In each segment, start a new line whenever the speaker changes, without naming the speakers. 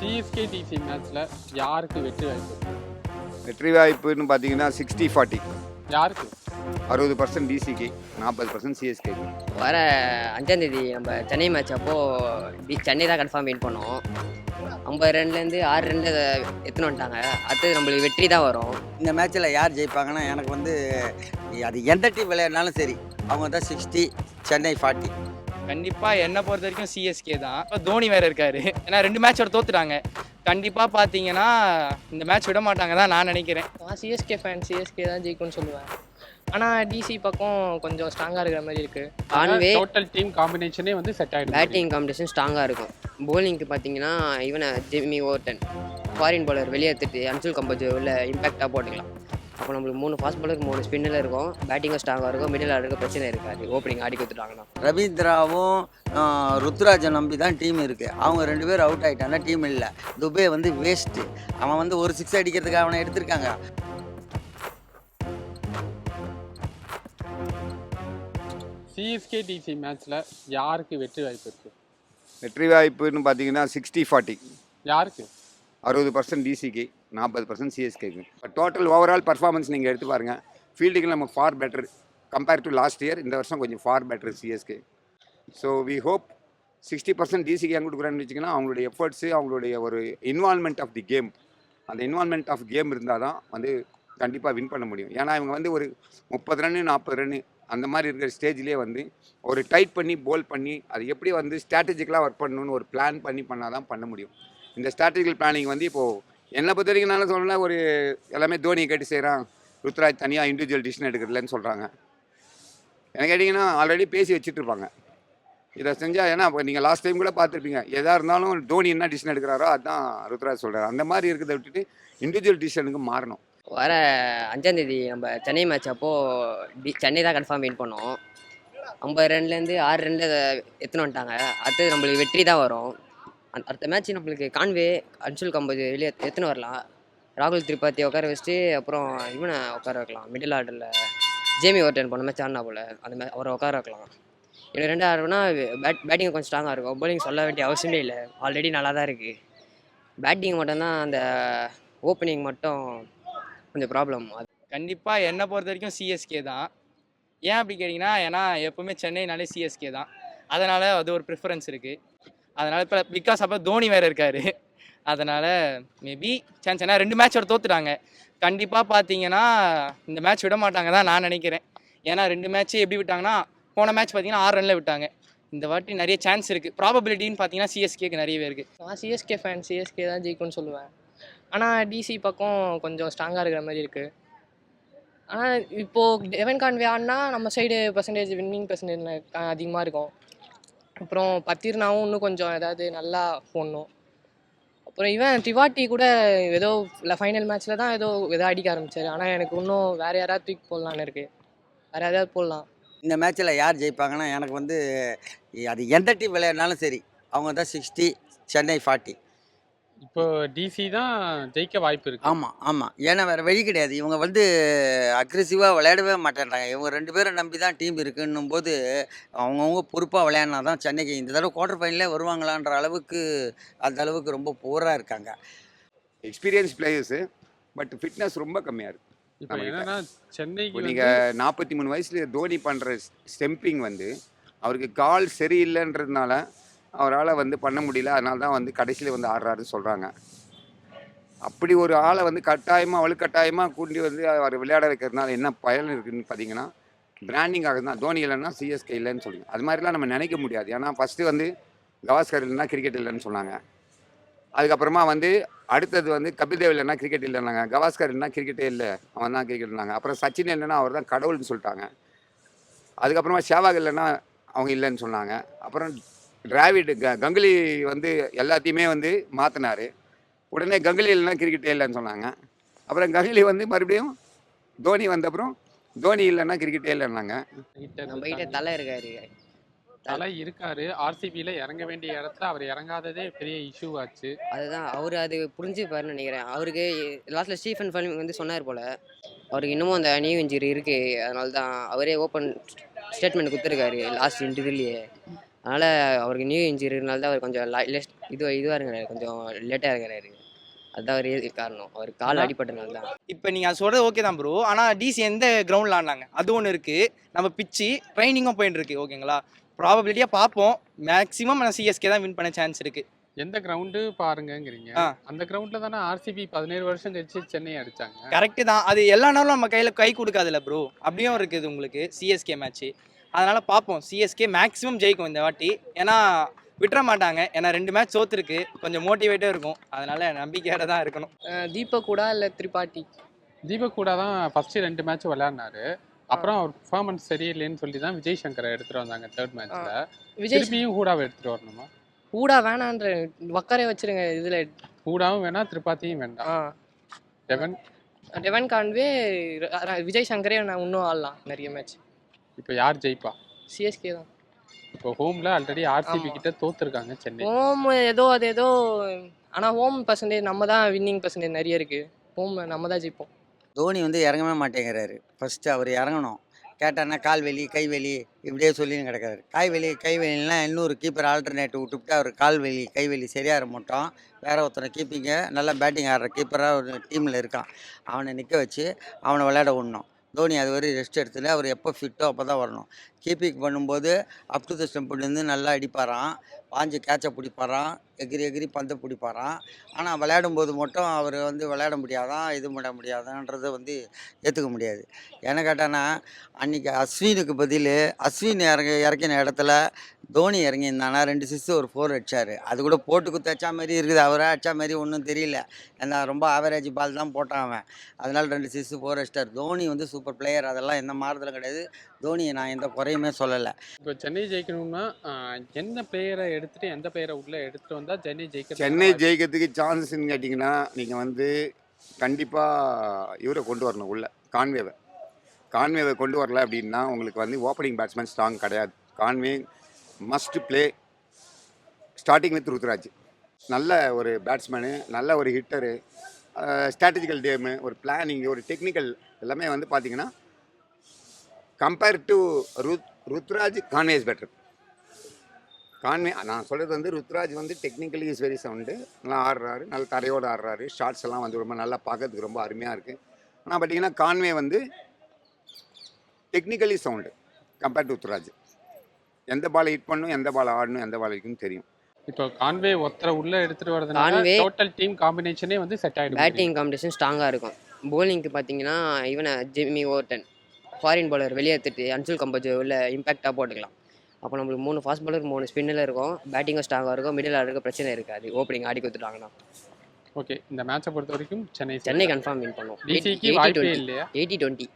CSK DC மேட்ச்ல யாருக்கு வெற்றி வாய்ப்பு?
வெற்றி வாய்ப்புன்னு பார்த்தீங்கன்னா சிக்ஸ்டி ஃபார்ட்டி
யாருக்கு?
அறுபது பர்சன்ட் டிசிக்கு நாற்பது பர்சன்ட் சிஎஸ்கேக்கு
வர அஞ்சாந்தேதி நம்ம சென்னை மேட்ச் அப்போது டி சென்னை தான் கன்ஃபார்ம் வின் பண்ணோம். ஐம்பது ரன்லேருந்து ஆறு ரன்ல எத்தனை வந்துட்டாங்க? அடுத்தது நம்மளுக்கு வெற்றி தான் வரும்.
இந்த மேட்ச்சில் யார் ஜெயிப்பாங்கன்னா எனக்கு வந்து அது எந்த டீம் விளையாடினாலும் சரி அவங்க தான் சிக்ஸ்டி சென்னை ஃபார்ட்டி
கண்டிப்பாக என்னை பொறுத்த வரைக்கும் சிஎஸ்கே தான். இப்போ தோனி வேறு இருக்காரு. ஏன்னா ரெண்டு மேட்சோட தோத்துட்டாங்க. கண்டிப்பாக பார்த்தீங்கன்னா இந்த மேட்ச் விட மாட்டாங்க தான் நான் நினைக்கிறேன்.
நான் சிஎஸ்கே ஃபேன் சிஎஸ்கே தான் ஜெயிக்கும்னு சொல்லுவேன். ஆனால் டிசி பக்கம் கொஞ்சம் ஸ்ட்ராங்காக இருக்கிற மாதிரி இருக்குது
கான்வே
டோட்டல் டீம் காம்பினேஷனே வந்து செட் ஆயிடும்
பேட்டிங் காம்படிஷன் ஸ்ட்ராங்காக இருக்கும். Bowling-க்கு பார்த்தீங்கன்னா இவனை ஜெமி ஓவர்டன் ஃபாரின் bowler வெளியே எடுத்துட்டு அன்சுல் கம்போஜ் உள்ள இம்பாக்டாக போட்டுக்கலாம். அப்போ நம்மளுக்கு மூணு ஃபாஸ்ட் bowler மூணு ஸ்பின்னில் இருக்கும். பேட்டிங்கும் ஸ்ட்ராங்காக இருக்கும். மிடில் ஆர்டருக்கு பிரச்சனை இருக்காது. ஓப்பனிங் ஆடி கொடுத்துட்டாங்கன்னா
ரவீந்திராவும் ஆஹ், ருத்துராஜை நம்பி தான் டீம் இருக்குது அவங்க ரெண்டு பேரும் அவுட் ஆகிட்டாங்க டீம் இல்லை. துபே வந்து வேஸ்ட்டு அவன் வந்து ஒரு சிக்ஸ் அடிக்கிறதுக்கு அவனை எடுத்திருக்காங்க.
சிஎஸ்கே டிசி மேட்ச்ல யாருக்கு வெற்றி வாய்ப்பு இருக்கு?
வெற்றி வாய்ப்புன்னு பார்த்தீங்கன்னா சிக்ஸ்டி ஃபார்ட்டி
யாருக்கு?
அறுபது பர்சன்ட் டிசிக்கு நாற்பது பர்சன்ட் சிஎஸ்கேக்கு டோட்டல் ஓவரால் பர்ஃபார்மன்ஸ் நீங்கள் எடுத்து பாருங்கள் ஃபீல்டுக்கு நம்ம far better compare to last year இந்த வருஷம் கொஞ்சம் far better CSK so we hope sixty percent டிசிக்கு ஏன் கொடுக்குறான்னு வச்சிங்கன்னா அவங்களுடைய எஃபர்ட்ஸு அவங்களுடைய ஒரு இன்வால்மெண்ட் ஆஃப் தி கேம் அந்த இன்வால்மெண்ட் ஆஃப் கேம் இருந்தால் தான் வந்து கண்டிப்பாக வின் பண்ண முடியும். ஏன்னா இவங்க வந்து ஒரு முப்பது ரன்னு நாற்பது ரன்னு அந்த மாதிரி இருக்கிற ஸ்டேஜ்லேயே வந்து ஒரு டைட் பண்ணி போல் பண்ணி அது எப்படி வந்து ஸ்ட்ராட்டஜிக்கலாக ஒர்க் பண்ணணும்னு ஒரு பிளான் பண்ணி பண்ணால் தான் பண்ண முடியும். இந்த ஸ்ட்ராட்டஜிக்கல் பிளானிங் வந்து இப்போது என்னை பொறுத்த வரைக்கும் நான் சொல்லணும்னா ஒரு எல்லாமே தோனியை கேட்டு செய்கிறான் ருத்ராஜ் தனியாக இண்டிவிஜுவல் டிசிஷன் எடுக்கிறதுலன்னு சொல்கிறாங்க எனக்கு கேட்டிங்கன்னா ஆல்ரெடி பேசி வச்சுட்டு இருப்பாங்க. இதை செஞ்சால் ஏன்னா இப்போ நீங்கள் லாஸ்ட் டைம் கூட பார்த்துருப்பீங்க. எதாக இருந்தாலும் தோனி என்ன டிசிஷன் எடுக்கிறாரோ அதுதான் ருத்ராஜ் சொல்கிறார் அந்த மாதிரி இருக்கிறத விட்டுட்டு இண்டிவிஜுவல் டிசிஷனுக்கு மாறணும்.
வர அஞ்சாந்தேதி நம்ம சென்னை மேட்ச் அப்போது டி சென்னை தான் கன்ஃபார்ம் வின் பண்ணோம். ஐம்பது ரன்லேருந்து ஆறு ரன்ல எத்தனை வந்துட்டாங்க? அடுத்தது நம்மளுக்கு வெற்றி தான் வரும். அடுத்த மேட்ச் நம்மளுக்கு கான்வே அன்சுல் கம்போஜ் வெளியே எத்தனை வரலாம். ராகுல் திரிபாத்தி உட்கார வச்சுட்டு அப்புறம் இவனை உட்கார வைக்கலாம். மிடில் ஆர்டரில் ஜேமி ஓர்டன் போன மேட்ச் ஆடினா போல் அந்த மாதிரி அவரை உட்கார வைக்கலாம். இவங்க ரெண்டு ஆடுனா பேட் பேட்டிங் கொஞ்சம் ஸ்ட்ராங்காக இருக்கும். போலிங் சொல்ல வேண்டிய அவசியமே இல்லை. ஆல்ரெடி நல்லா தான் இருக்குது பேட்டிங் மட்டும்தான் அந்த ஓப்பனிங் மட்டும் கொஞ்சம் ப்ராப்ளம் அது
கண்டிப்பாக என்னை பொறுத்த வரைக்கும் சிஎஸ்கே தான். ஏன் அப்படி கேட்டிங்கன்னா ஏன்னா எப்போவுமே சென்னைனாலே சிஎஸ்கே தான். அதனால் அது ஒரு ப்ரிஃபரன்ஸ் இருக்குது அதனால் இப்போ பிகாஸ் அப்போ தோனி வேறு இருக்கார். அதனால் மேபி சான்ஸ் ஏன்னா ரெண்டு மேட்சோட தோத்துட்டாங்க. கண்டிப்பாக பார்த்தீங்கன்னா இந்த மேட்ச் விட மாட்டாங்க தான் நான் நினைக்கிறேன். ஏன்னா ரெண்டு மேட்ச் எப்படி விட்டாங்கன்னா போன மேட்ச் பார்த்தீங்கன்னா ஆறு ரனில் விட்டாங்க. இந்த வாட்டி நிறைய சான்ஸ் இருக்குது ப்ராபபிலிட்டின்னு பார்த்தீங்கன்னா சிஎஸ்கேக்கு நிறையவே இருக்குது
நான் சிஎஸ்கே ஃபேன் சிஎஸ்கே தான் ஜெயிக்கும்னு சொல்லுவேன். ஆனால் டிசி பக்கம் கொஞ்சம் ஸ்ட்ராங்காக இருக்கிற மாதிரி இருக்குது ஆனால் இப்போது டெவன் கான்வே ஆடினா நம்ம சைடு பர்சன்டேஜ் வின்னிங் பர்சன்டேஜ் அதிகமாக இருக்கும். அப்புறம் பத்திர்னாவும் இன்னும் கொஞ்சம் ஏதாவது நல்லா போடணும். அப்புறம் இவன் திவாட்டி கூட ஏதோ இல்லை ஃபைனல் மேட்ச்சில் தான் ஏதோ ஏதோ அடிக்க ஆரம்பித்தார் ஆனால் எனக்கு இன்னும் வேறு யாராவது தூக்கி போடலான்னு இருக்குது வேறு யாராவது போடலாம்.
இந்த மேட்ச்சில் யார் ஜெயிப்பாங்கன்னா எனக்கு வந்து அது எந்த டீம் விளையாடினாலும் சரி அவங்க தான் சிக்ஸ்டி சென்னை ஃபார்ட்டி
இப்போ டிசி தான் ஜெயிக்க வாய்ப்பு இருக்கு.
ஆமாம் ஆமாம் ஏன்னா வேறு வழி கிடையாது. இவங்க வந்து அக்ரெசிவாக விளையாடவே மாட்டேன்றாங்க. இவங்க ரெண்டு பேரும் நம்பி தான் டீம் இருக்குன்னும் போது அவங்கவுங்க பொறுப்பாக விளையாடினா தான் சென்னைக்கு இந்த தடவை குவார்டர் ஃபைனலே வருவாங்களான்ற அளவுக்கு அந்த அளவுக்கு ரொம்ப போராக இருக்காங்க.
எக்ஸ்பீரியன்ஸ் பிளேயர்ஸு பட் ஃபிட்னஸ் ரொம்ப கம்மியாக இருக்குது
இப்போ என்னன்னா
இப்போ
சென்னைக்கு
நீங்கள் நாற்பத்தி மூணு வயசுல தோனி பண்ணுற ஸ்டெம்பிங் வந்து அவருக்கு கால் சரியில்லைன்றதுனால அவரால் வந்து பண்ண முடியல. அதனால தான் வந்து கடைசியில் வந்து ஆடுறாருன்னு சொல்கிறாங்க அப்படி ஒரு ஆளை வந்து கட்டாயமாக வலுக்கட்டாயமாக கூட்டி வந்து அவர் விளையாட வைக்கிறதுனால என்ன பயன் இருக்குதுன்னு பார்த்தீங்கன்னா பிராண்டிங்காக தான் தோனி இல்லைன்னா சிஎஸ்கே இல்லைன்னு சொல்லுங்க. அது மாதிரிலாம் நம்ம நினைக்க முடியாது. ஏன்னா ஃபஸ்ட்டு வந்து கவாஸ்கர் இல்லைன்னா கிரிக்கெட் இல்லைன்னு சொன்னாங்க. அதுக்கப்புறமா வந்து அடுத்தது வந்து கபில் தேவ் இல்லைன்னா கிரிக்கெட் இல்லைன்னாங்க. கவாஸ்கர் இல்லைன்னா கிரிக்கெட்டே இல்லை. அவன் தான் கிரிக்கெட் இருந்தாங்க. அப்புறம் சச்சின் இல்லைன்னா அவர் தான் கடவுள்னு சொல்லிட்டாங்க. அதுக்கப்புறமா சேவாக் இல்லைன்னா அவங்க இல்லைன்னு சொன்னாங்க. அப்புறம் டிராவிட் க கங்குலி வந்து எல்லாத்தையுமே வந்து மாற்றினாரு உடனே கங்குலி இல்லைன்னா கிரிக்கெட்டே இல்லைன்னு சொன்னாங்க. அப்புறம் கங்குலி வந்து மறுபடியும் தோனி வந்த அப்புறம் தோனி இல்லைன்னா கிரிக்கெட்டே இல்லைன்னாங்க.
நம்ம கிட்ட தலை இருக்காரு.
தலை இருக்காரு. ஆர்சிபியில் இறங்க வேண்டிய இடத்துல அவர் இறங்காததே பெரிய இஷ்யூ ஆச்சு.
அதுதான். அவர் அது புரிஞ்சுப்பாருன்னு நினைக்கிறேன். அவருக்கு லாஸ்ட்டில் ஸ்டீஃபன் ஃபல்மிங் வந்து சொன்னார் போல் அவருக்கு இன்னமும் அந்த நியூ இன்ஜுரி இருக்குது அதனால தான் அவரே ஓப்பன் ஸ்டேட்மெண்ட் கொடுத்துருக்காரு லாஸ்ட் இன்டர்வியூலேயே அதனால் அவருக்கு நியூ இன்ஜுரினால தான் அவர் கொஞ்சம் இது இதுவாக இருக்கிறாரு. கொஞ்சம் லேட்டாக இருக்கிறாரு. அதுதான் ஒரு காரணம். அவர் கால். அடிபட்டனால தான்.
இப்போ நீங்கள் சொல்கிறது ஓகே தான் ப்ரோ ஆனால் டிசி எந்த கிரவுண்டில் ஆடினாங்க? அது ஒன்று இருக்குது நம்ம பிச்சு ட்ரைனிங்கும் போயிட்டு இருக்கு. ஓகேங்களா ப்ராபபிலிட்டியாக பார்ப்போம். மேக்ஸிமம் நான் சிஎஸ்கே தான் வின் பண்ண சான்ஸ் இருக்குது
எந்த கிரவுண்டு பாருங்கங்கிறீங்க. அந்த கிரவுண்ட்ல தானே ஆர்சிபி பதினேழு வருஷம் கழிச்சு சென்னை அடிச்சாங்க.
கரெக்டு தான். அது எல்லா நாளும் நம்ம கையில் கை கொடுக்காதுல்ல ப்ரோ அப்படியும் இருக்குது உங்களுக்கு சிஎஸ்கே மேட்ச்சு அதனால் பார்ப்போம் சிஎஸ்கே மேக்ஸிமம் ஜெயிக்கும் இந்த வாட்டி. ஏன்னா விட்டுற மாட்டாங்க. ஏன்னா ரெண்டு மேட்ச் சோத்துருக்கு. கொஞ்சம் மோட்டிவேட்டாக இருக்கும். அதனால நம்பிக்கையோட தான் இருக்கணும்.
தீபக் கூட இல்லை திரிபாட்டி
தீபக் கூட தான் ஃபர்ஸ்ட் ரெண்டு மேட்ச் விளையாடினாரு. அப்புறம் அவர் பெர்ஃபார்மன்ஸ் சரியில்லைன்னு சொல்லி தான் விஜய் சங்கரை எடுத்துட்டு வந்தாங்க தேர்ட் மேட்ச்ல
விஜய்
திருப்பியும் ஹூடாவை எடுத்துட்டு வரணுமா?
கூடா வேணான்ற வக்கரே வச்சிருங்க இதில்.
ஹூடாவும் வேணாம் திரிபாத்தியும் வேண்டாம்.
ஆ.
டெவன்
டெவன் கான்வே விஜய் சங்கரே நான் இன்னும் ஆடலாம். நிறைய மேட்ச்
இப்போ யார் ஜெயிப்பா?
சிஎஸ்கே தான்.
இப்போ ஹோம்ல ஆல்ரெடி ஆர்சிபி. கிட்ட தோத்துருக்காங்க சென்னை.
ஹோம் ஏதோ அது ஏதோ ஆனால் ஹோம் பர்சன்டேஜ் நம்ம தான் வின்னிங் பர்சன்டேஜ் நிறைய இருக்குது ஹோம் நம்ம தான் ஜெயிப்போம்.
தோனி வந்து இறங்கவே மாட்டேங்கிறாரு. ஃபஸ்ட்டு அவர் இறங்கணும். கேட்டான்னா கால் வெளி கை வெளி இப்படியே சொல்லின்னு கிடக்காரு காய் வெளி கை வெளிலாம் இன்னொரு கீப்பர் ஆல்டர்னேட் விட்டுவிட்டு அவர் கால் வெளி கை வெளி சரியாக மட்டும். வேற ஒருத்தனை கீப்பிங்க நல்லா பேட்டிங் ஆடுற கீப்பராக ஒரு டீமில் இருக்கான். அவனை நிற்க வச்சு அவனை விளையாட விடணும். தோனி அது வரை ரெஸ்ட் எடுத்துல அவர் எப்போ ஃபிட்டோ அப்போ தான் வரணும். கீப்பிங் பண்ணும்போது அப் டு த ஸ்டெம்ப்லேருந்து நல்லா அடிப்பாராம். பாஞ்சு கேட்சை பிடிப்பாராம். எகிரி எகிரி பந்தை பிடிப்பாராம். ஆனால் விளையாடும் போது மட்டும் அவர் வந்து விளையாட முடியாதான் இது பண்ண முடியாதான்றதை வந்து ஏற்றுக்க முடியாது. என்ன கேட்டான்னா அன்றைக்கி அஸ்வினுக்கு பதில் அஸ்வின் இறங்க இறக்கின இடத்துல தோனி இறங்கியிருந்தானா ரெண்டு சிஸ்ஸு ஒரு ஃபோர் அடிச்சார். அது கூட போட்டு குத்து அடிச்சா மாதிரி இருக்குது. அவரே அடிச்சா மாதிரி ஒன்றும் தெரியல. ஏன்னா ரொம்ப ஆவரேஜ் பால் தான் போட்டான் அவன். அதனால் ரெண்டு சிஸ்ஸு ஃபோர் அடிச்சிட்டார். தோனி வந்து சூப்பர் பிளேயர் அதெல்லாம் எந்த மாறுதலும் கிடையாது. தோனியை நான் எந்த குறையுமே சொல்லலை.
இப்போ சென்னை ஜெயிக்கணும்னா எந்த பிளேயரை எடுத்துட்டு எந்த பிளேயரை உள்ள எடுத்துட்டு வந்தா சென்னை ஜெயிக்க
சென்னை ஜெயிக்கிறதுக்கு சான்ஸ்ன்னு கேட்டிங்கன்னா நீங்கள் வந்து கண்டிப்பாக இவரை கொண்டு வரணும் உள்ள. கான்வேவை கான்வேவை கொண்டு வரல அப்படின்னா உங்களுக்கு வந்து ஓப்பனிங் பேட்ஸ்மேன் ஸ்ட்ராங் கிடையாது. Conway must play starting with Ruturaj நல்ல ஒரு பேட்ஸ்மேனு நல்ல ஒரு ஹிட்டரு ஸ்ட்ராட்டஜிக்கல் கேமு ஒரு பிளானிங் ஒரு டெக்னிக்கல் எல்லாமே வந்து பார்த்தீங்கன்னா compare to Ruth Ruturaj Conway is better Conway நான் சொல்கிறது வந்து ருத்ராஜ் வந்து டெக்னிக்கலி இஸ் வெரி சவுண்டு நல்லா ஆடுறாரு நல்ல தரையோடு ஆடுறாரு. ஷார்ட்ஸ் எல்லாம் வந்து ரொம்ப நல்லா பார்க்கறதுக்கு ரொம்ப அருமையாக இருக்குது ஆனால் பார்த்தீங்கன்னா கான்வே வந்து technically sound compared to Ruturaj. எந்த பால் ஹிட் பண்ணணும் எந்த பால் ஆடணும் எந்த பால் இருக்குன்னு தெரியும்.
இப்போ கான்வே ஒருத்தரை உள்ள எடுத்துட்டு வரதுனால டோட்டல் டீம் காம்பினேஷனே வந்து செட் ஆயிடும்.
பேட்டிங் காம்படிஷன் ஸ்ட்ராங்காக இருக்கும். Bowling-க்கு பார்த்தீங்கன்னா இவனை ஜிம்மி ஓவர்டன் ஃபாரின் bowler வெளியே எடுத்துட்டு அன்சுல் கம்போஜ் உள்ள இம்பாக்டாக போட்டுக்கலாம். அப்போ நம்மளுக்கு மூணு ஃபாஸ்ட் bowler மூணு ஸ்பின்னில் இருக்கும். பேட்டிங்கும் ஸ்ட்ராங்காக இருக்கும். மிடில் ஆர்டருக்கு பிரச்சனை இருக்காது. ஓப்பனிங் ஆடி கொடுத்துட்டாங்கன்னா.
ஓகே இந்த மேட்சை பொறுத்த வரைக்கும் சென்னை
சென்னை கன்ஃபார்ம் வின் பண்ணும்.
டிசிக்கு வாய்ப்பே இல்லையா?
எயிட்டி டுவெண்ட்டி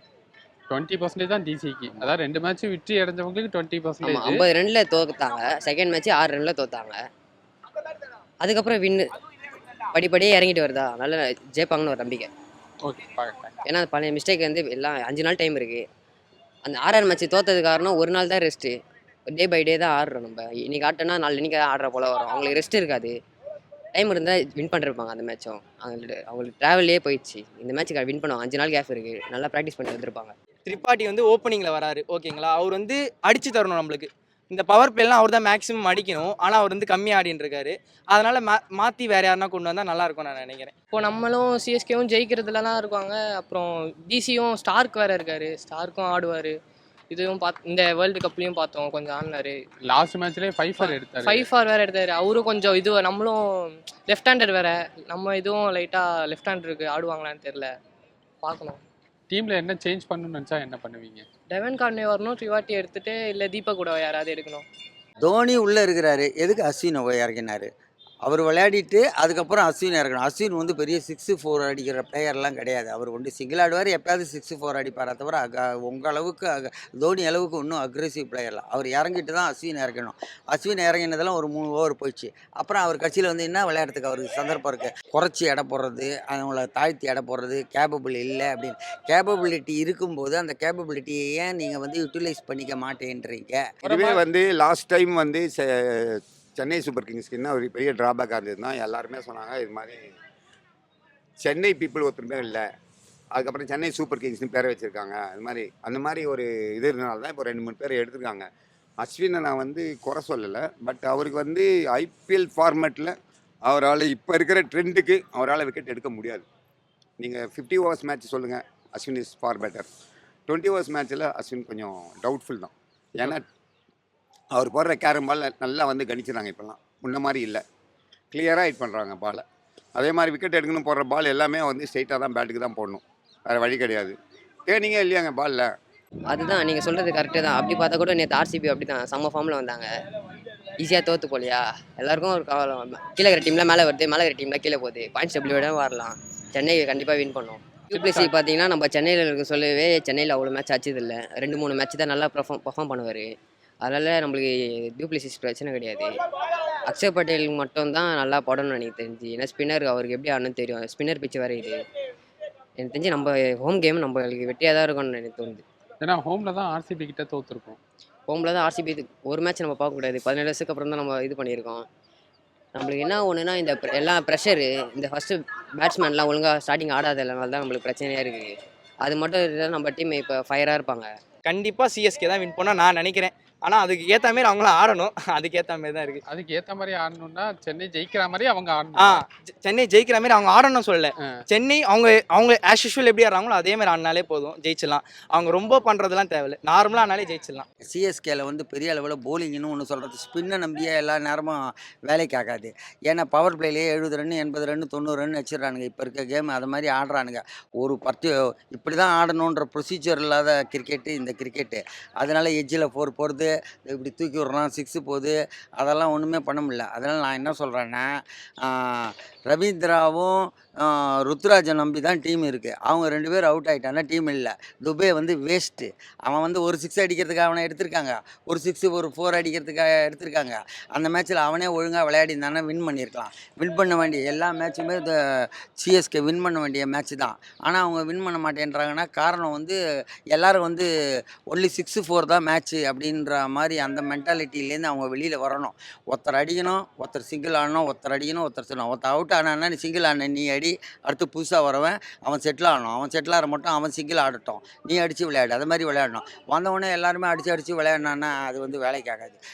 டுவெண்ட்டி பர்சன்டேஜ் தான் டிசிக்கு அதாவது ரெண்டு மேட்ச் வெற்றி அடைஞ்சவங்களுக்கு டுவெண்ட்டி பர்சன்டேஜ்
ஐம்பது ரனில் தோத்தாங்க செகண்ட் மேட்ச் ஆறு ரனில் தோத்தாங்க. அதுக்கப்புறம் வின்னு படிப்படியே இறங்கிட்டு வருதா? அதனால ஜெயிப்பாங்கன்னு ஒரு நம்பிக்கை.
ஓகே பார்க்கலாம்
ஏன்னா பழைய மிஸ்டேக் வந்து எல்லாம் அஞ்சு நாள் டைம் இருக்குது அந்த ஆர்ஆர் மேட்ச் தோத்தது காரணம் ஒரு நாள் தான் ரெஸ்ட்டு டே பை டே தான் ஆடுறோம் நம்ம. இன்னைக்கு ஆட்டோன்னா நாலு இன்னைக்கு ஆடுற போல வரும். அவங்களுக்கு ரெஸ்ட் இருக்காது. டைம் இருந்தால் வின் பண்ணிருப்பாங்க அந்த மேட்சும் அவங்களுக்கு அவங்களுக்கு ட்ராவல்லே போயிடுச்சு. இந்த மேட்ச்சுக்கு வின் பண்ணுவாங்க. அஞ்சு நாள் கேப் இருக்குது நல்லா ப்ராக்டிஸ் பண்ணி வந்திருப்பாங்க.
திரிபாட்டி வந்து ஓப்பனிங்கில் வராரு. ஓகேங்களா அவர் வந்து அடிச்சு தரணும் நம்மளுக்கு. இந்த பவர் பிளேலாம் அவர் தான் மேக்ஸிமம் அடிக்கணும். ஆனால் அவர் வந்து கம்மி ஆடின்னு இருக்காரு அதனால மா மாற்றி வேற யாருனா கொண்டு வந்தால் நல்லா இருக்கும் நான் நினைக்கிறேன்.
இப்போ நம்மளும் சிஎஸ்கேவும் ஜெயிக்கிறதுலலாம் இருக்காங்க. அப்புறம் டிசியும் ஸ்டார்க் வேற இருக்காரு. ஸ்டார்க்கும் ஆடுவார். இதுவும் பார்த்து இந்த வேர்ல்டு கப்லையும் பார்த்தோம். கொஞ்சம் ஆடினாரு.
லாஸ்ட் மேட்ச்லேயே ஃபைஃபர் எடுத்தாரு.
ஃபைவ் ஃபார் வேற எடுத்தாரு. அவரும் கொஞ்சம் இது நம்மளும் லெஃப்ட் ஹேண்டர் வேற. நம்ம இதுவும் லைட்டாக லெஃப்ட் ஹேண்டர் இருக்கு. ஆடுவாங்களான்னு தெரில பார்க்கணும்.
டீம்ல என்ன சேஞ்ச் பண்ணணும்னு நினச்சா என்ன பண்ணுவீங்க?
டெவன் கார்னே வரணும் ட்ரிவாட்டி எடுத்துட்டு இல்லை தீபக் கூட யாராவது எடுக்கணும்.
தோனி உள்ளே இருக்கிறாரு. எதுக்கு அஸ்வினை போய் இறக்கினாரு அவர் விளையாடிட்டு அதுக்கப்புறம் அஸ்வின் இறக்கணும். அஸ்வின் வந்து பெரிய சிக்ஸு ஃபோர் அடிக்கிற பிளேயர்லாம் கிடையாது. அவர் வந்து சிங்கிள் ஆடுவார் எப்பயாவது சிக்ஸு ஃபோர் அடிப்பார் தவிர அக உங்கள் அளவுக்கு அக தோனி அளவுக்கு இன்னும் அக்ரெசிவ் பிளேயர்லாம் அவர் இறங்கிட்டு தான் அஸ்வின் இறக்கணும். அஸ்வின் இறங்கினதெல்லாம் ஒரு மூணு ஓவர் போயிடுச்சு. அப்புறம் அவர் கட்சியில் வந்து என்ன விளையாடுறதுக்கு அவருக்கு சந்தர்ப்பம் இருக்குது குறைச்சி எடை போடுறது அவங்கள தாழ்த்தி எடை போடுறது கேப்பபிள் இல்லை அப்படின்னு. கேப்பபிலிட்டி இருக்கும்போது அந்த கேப்பபிலிட்டியை ஏன் நீங்கள் வந்து யூட்டிலைஸ் பண்ணிக்க மாட்டேன்றீங்க?
இதுவே வந்து லாஸ்ட் டைம் வந்து சென்னை சூப்பர் கிங்ஸ்க்கு என்ன ஒரு பெரிய ட்ராபேக்காக இருந்ததுன்னா எல்லாருமே சொன்னாங்க இது மாதிரி சென்னை பீப்புள் ஒருத்தருமே இல்லை. அதுக்கப்புறம் சென்னை சூப்பர் கிங்ஸ்னு பேரை வச்சுருக்காங்க. அது மாதிரி அந்த மாதிரி ஒரு இது இருந்தனால தான் இப்போ ரெண்டு மூணு பேர் எடுத்திருக்காங்க. அஸ்வினை நான் வந்து குறை சொல்லலை பட் அவருக்கு வந்து ஐபிஎல் ஃபார்மேட்டில் அவரால் இப்போ இருக்கிற ட்ரெண்டுக்கு அவரால் விக்கெட் எடுக்க முடியாது. நீங்கள் ஃபிஃப்டி ஓவர்ஸ் மேட்ச் சொல்லுங்கள் Ashwin is far better twenty overs மேட்ச்சில் அஸ்வின் கொஞ்சம் டவுட்ஃபுல் தான். ஏன்னா அவர் போடுற கேரம் பால் நல்லா வந்து கணிச்சுறாங்க இப்போல்லாம். முன்ன மாதிரி இல்லை. கிளியராக ஹிட் பண்ணுறாங்க பாலை அதே மாதிரி விக்கெட் எடுக்கணும் போடுற பால் எல்லாமே வந்து ஸ்ட்ரைட்டாக தான் பேட்டுக்கு தான் போடணும். வேறு வழி கிடையாது. தேனிங்கே இல்லையாங்க பாலில்
அதுதான் நீங்கள் சொல்கிறது கரெக்டு தான். அப்படி பார்த்தா கூட நேற்று ஆர்சிபி அப்படி தான் செம்ம ஃபார்மில் வந்தாங்க. ஈஸியாக தோற்று போலியா? எல்லாருக்கும் ஒரு கவலை கீழே இருக்கிற டீமில் மேலே வருது மேலே இருக்கிற டீமில் கீழே போகுது. பாயிண்ட்ஸ் எப்படி விட வரலாம். சென்னை கண்டிப்பாக வின் பண்ணும். யூபிஎஸ்சி பார்த்தீங்கன்னா நம்ம சென்னையில் இருக்க சொல்லவே சென்னையில் அவ்வளோ மேட்ச் அச்சதில்லை ரெண்டு மூணு மேட்ச் தான் நல்லா பர்ஃபார்ம் பர்ஃபார்ம் பண்ணுவார். அதனால் நம்மளுக்கு டியூப்ளிசிஸ் பிரச்சனை கிடையாது. அக்ஷய் பட்டேலுக்கு மட்டும் தான் நல்லா படணும்னு எனக்கு தெரிஞ்சு. ஏன்னா ஸ்பின்னர் அவருக்கு எப்படி ஆடணும்னு தெரியும். ஸ்பின்னர் பிச்சு வேறு இது. எனக்கு தெரிஞ்சு நம்ம ஹோம் கேம் நம்மளுக்கு வெற்றியாக தான் இருக்கும்னு எனக்கு தோணுது.
ஏன்னா ஹோமில் தான் ஆர்சிபி கிட்ட தோத்துருக்கோம்.
ஹோமில் தான் ஆர்சிபி ஒரு மேட்ச் நம்ம பார்க்கக்கூடாது பதினேழு வருஷத்துக்கு அப்புறம் தான் நம்ம இது பண்ணியிருக்கோம். நம்மளுக்கு என்ன ஒன்றுனா இந்த pre- எல்லா ப்ரெஷரு இந்த ஃபஸ்ட்டு பேட்ஸ்மேன்லாம் ஒழுங்காக ஸ்டார்டிங் ஆடாததுனால தான் நம்மளுக்கு பிரச்சனையாக இருக்குது அது மட்டும் இல்லை நம்ம டீம் இப்போ ஃபயராக இருப்பாங்க.
கண்டிப்பாக சிஎஸ்கே தான் வின் பண்ண நான் நினைக்கிறேன். ஆனால் அதுக்கு ஏற்ற மாதிரி அவங்களும் ஆடணும். அதுக்கு ஏற்ற மாதிரி தான் இருக்குது
அதுக்கு ஏற்ற மாதிரி ஆடணும்னா சென்னை ஜெயிக்கிற மாதிரி அவங்க
ஆ
ஆடணும்
செ- சென்னை ஜெயிக்கிற மாதிரி அவங்க ஆடணும் சொல்லல.
ஆ.
சென்னை அவங்க அவங்க ஆஸ் யூஷுவல் எப்படி ஆடுறாங்களோ அதே மாதிரி ஆடினாலே போதும் ஜெயிச்சிடலாம். அவங்க ரொம்ப பண்ணுறதுலாம் தேவையில்லை. நார்மலாக ஆனாலே ஜெயிச்சிடலாம்.
சிஎஸ்கேல வந்து பெரிய அளவில் போலிங்னு ஒன்று சொல்கிறது ஸ்பின்னை நம்பியே எல்லா நேரமும் வேலைக்கு ஆகாது. ஏன்னா பவர் பிளேலேயே எழுபது ரன் எண்பது ரன் தொண்ணூறு ரன் வச்சிடறானுங்க. இப்போ இருக்க கேம் அது மாதிரி ஆடுறானுங்க. ஒரு பத்து இப்படி தான் ஆடணுன்ற ப்ரொசீஜர் இல்லாத கிரிக்கெட்டு இந்த கிரிக்கெட்டு அதனால எஜ்ஜில் ஃபோர் போகிறது இப்படி தூக்கி விட்றான் சிக்ஸு போகுது அதெல்லாம் ஒன்றுமே பண்ண முடியல. அதனால் நான் என்ன சொல்கிறேன்னா ரவீந்திராவும் ருத்ராஜன் நம்பி தான் டீம் இருக்குது அவங்க ரெண்டு பேரும் அவுட் ஆகிட்டாங்கன்னா டீம் இல்லை. துபே வந்து வேஸ்ட்டு அவன் வந்து ஒரு சிக்ஸ் அடிக்கிறதுக்காக அவனை எடுத்திருக்காங்க. ஒரு சிக்ஸு ஒரு ஃபோர் அடிக்கிறதுக்காக எடுத்திருக்காங்க. அந்த மேட்ச்சில் அவனே ஒழுங்காக விளையாடி விளையாடிருந்தானா வின் பண்ணியிருக்கலாம் வின் பண்ண வேண்டிய எல்லா மேட்சுமே இந்த சிஎஸ்கே வின் பண்ண வேண்டிய மேட்ச் தான். ஆனால் அவங்க வின் பண்ண மாட்டேன்றாங்கன்னா காரணம் வந்து எல்லோரும் வந்து ஒன்லி சிக்ஸு ஃபோர் தான் மேட்ச்சு அப்படின்ற மாதிரி அந்த மென்டாலிட்டிலேருந்து அவங்க வெளியில் வரணும். ஒருத்தர் அடிக்கணும் ஒருத்தர் சிங்கிள் ஆடணும் ஒருத்தர் அடிக்கணும் ஒருத்தர் சொல்லணும் ஒருத்தர் அவுட் ஆனானா நீ சிங்கிள் ஆன நீ அடி அடுத்து புதுசாக வரவன் அவன் செட்டில் ஆடணும். அவன் செட்டில் ஆட மட்டும் அவன் சிங்கிள் ஆடட்டும். நீ அடித்து விளையாடு. அது மாதிரி விளையாடணும். வந்தவொடனே எல்லாருமே அடித்து அடித்து விளையாடினான்னா அது வந்து வேலைக்கு ஆகாது.